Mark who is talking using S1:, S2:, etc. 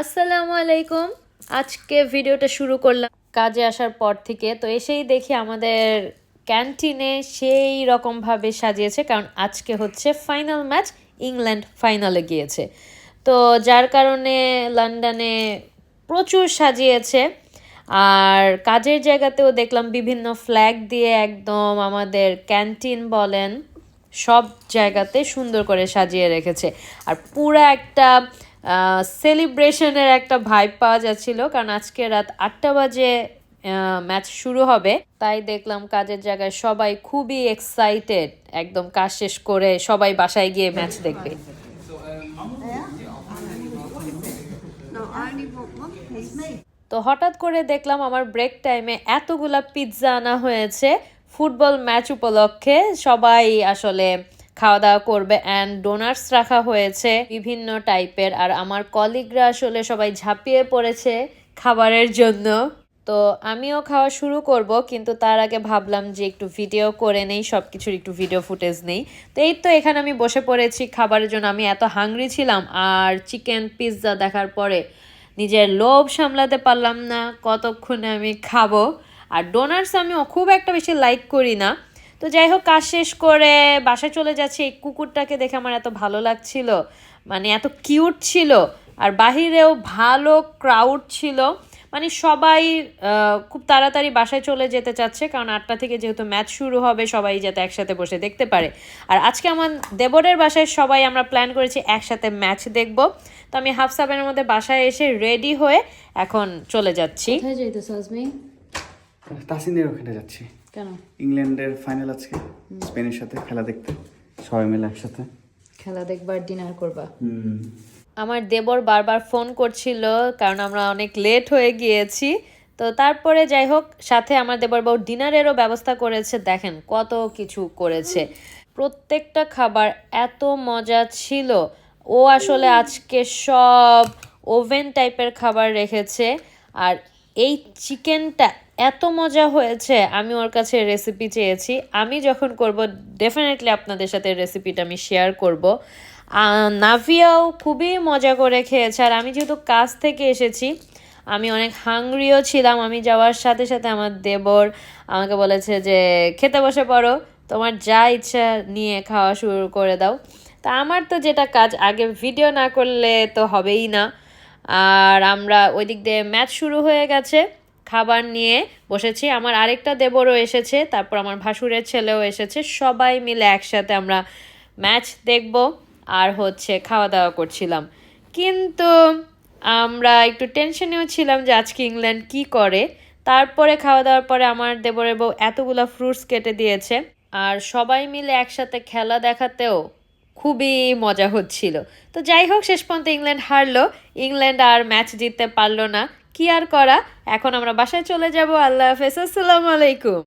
S1: আসসালামু আলাইকুম। আজকে ভিডিওটা শুরু করলাম। কাজে আসার পর থেকে তো এসেই দেখি আমাদের ক্যান্টিনে সেই রকমভাবে সাজিয়েছে, কারণ আজকে হচ্ছে ফাইনাল ম্যাচ ইংল্যান্ড ফাইনালে গিয়েছে। তো যার কারণে লন্ডনে প্রচুর সাজিয়েছে, আর কাজের জায়গাতেও দেখলাম বিভিন্ন ফ্ল্যাগ দিয়ে একদম আমাদের ক্যান্টিন বলেন, সব জায়গাতে সুন্দর করে সাজিয়ে রেখেছে। আর পুরা একটা সেলিব্রেশনের একটা ভাইব পাওয়া যাচ্ছিল, কারণ আজকে রাত আটটা বাজে ম্যাচ শুরু হবে তাই দেখলাম কাজের জায়গায় সবাই খুবই এক্সাইটেড একদম কাজ শেষ করে সবাই বাসায় গিয়ে ম্যাচ দেখবে. তো হঠাৎ করে দেখলাম আমার ব্রেক টাইমে এতগুলা পিৎজা আনা হয়েছে ফুটবল ম্যাচ উপলক্ষে সবাই আসলে খাওয়া দাওয়া করবে অ্যান্ড ডোনার্স রাখা হয়েছে বিভিন্ন টাইপের আর আমার কলিগরা আসলে সবাই ঝাঁপিয়ে পড়েছে খাবারের জন্য। তো আমিও খাওয়া শুরু করব, কিন্তু তার আগে ভাবলাম যে একটু ভিডিও করে নেই সব কিছুর একটু ভিডিও ফুটেজ নেই। তো এই তো এখানে আমি বসে পড়েছি খাবারের জন্য। আমি এত হাংরি ছিলাম, আর চিকেন পিৎজা দেখার পরে নিজের লোভ সামলাতে পারলাম না, কতক্ষণে আমি খাব। আর ডোনার্স আমি খুব একটা বেশি লাইক করি না। তো যাই হোক কাজ শেষ করে বাসায় চলে যাচ্ছি। এই কুকুরটাকে দেখে আমার এত ভালো লাগছিল। মানে এত কিউট ছিল। আর বাহিরেও ভালো ক্রাউড ছিল। মানে সবাই খুব তাড়াতাড়ি বাসায় চলে যেতে চাচ্ছে। কারণ আটটা থেকে যেহেতু ম্যাচ শুরু হবে সবাই যাতে একসাথে বসে দেখতে পারে। আর আজকে আমার দেবরের বাসায় সবাই আমরা প্ল্যান করেছি একসাথে ম্যাচ দেখব। তো আমি হাফ সাবেনের মধ্যে বাসায় এসে রেডি হয়ে এখন চলে যাচ্ছি।
S2: কোথায় যাইতেছ আজমি?
S3: তাসিনের ওখানে যাচ্ছি।
S2: কেন?
S3: ইংল্যান্ডের ফাইনাল আজকে স্পেনের সাথে খেলা দেখতে। সবাই মিলে একসাথে।
S2: খেলা দেখবার ডিনার করবা।
S3: হুম।
S1: আমার দেবর বারবার ফোন করছিল কারণ আমরা অনেক লেট হয়ে গিয়েছি। তো তারপরে যাই হোক সাথে আমার দেবর বউ ডিনারেরও ব্যবস্থা করেছে। দেখেন কত কিছু করেছে। প্রত্যেকটা খাবার এত মজা ছিল। ও আসলে আজকে সব ওভেন টাইপের খাবার রেখেছে। আর এই চিকেনটা এত মজা হয়েছে, আমি ওর কাছে রেসিপি চেয়েছি। আমি যখন করব ডেফিনেটলি আপনাদের সাথে রেসিপিটা আমি শেয়ার করব। নাভিয়াও খুবই মজা করে খেয়েছে, আর আমি যেহেতু কাজ থেকে এসেছি, আমি অনেক হাংরিও ছিলাম। আমি যাওয়ার সাথে সাথে আমার দেবর আমাকে বলেছে যে, খেতে বসে পড়ো, তোমার যা ইচ্ছা নিয়ে খাওয়া শুরু করে দাও। তা আমার তো যেটা কাজ, আগে ভিডিও না করলে তো হবেই না। আর আমরা ওই দিক দিয়ে ম্যাচ শুরু হয়ে গেছে। খাবার নিয়ে বসেছি। আমার আরেকটা দেবরও এসেছে, তারপর আমার ভাসুরের ছেলেও এসেছে। সবাই মিলে একসাথে আমরা ম্যাচ দেখব আর হচ্ছে খাওয়া দাওয়া করছিলাম। কিন্তু আমরা একটু টেনশনেও ছিলাম যে আজকে ইংল্যান্ড কি করে। তারপরে খাওয়া দাওয়ার পরে আমার দেবরের বউ এতগুলা ফ্রুটস কেটে দিয়েছে। আর সবাই মিলে একসাথে খেলা দেখাতেও খুবই মজা হচ্ছিল। তো যাই হোক, শেষ পর্যন্ত ইংল্যান্ড হারলো। ইংল্যান্ড আর ম্যাচ জিততে পারল না। কি আর করা? এখন আমরা বাসায় চলে যাব। আল্লাহ হাফেজ। আসসালামু আলাইকুম।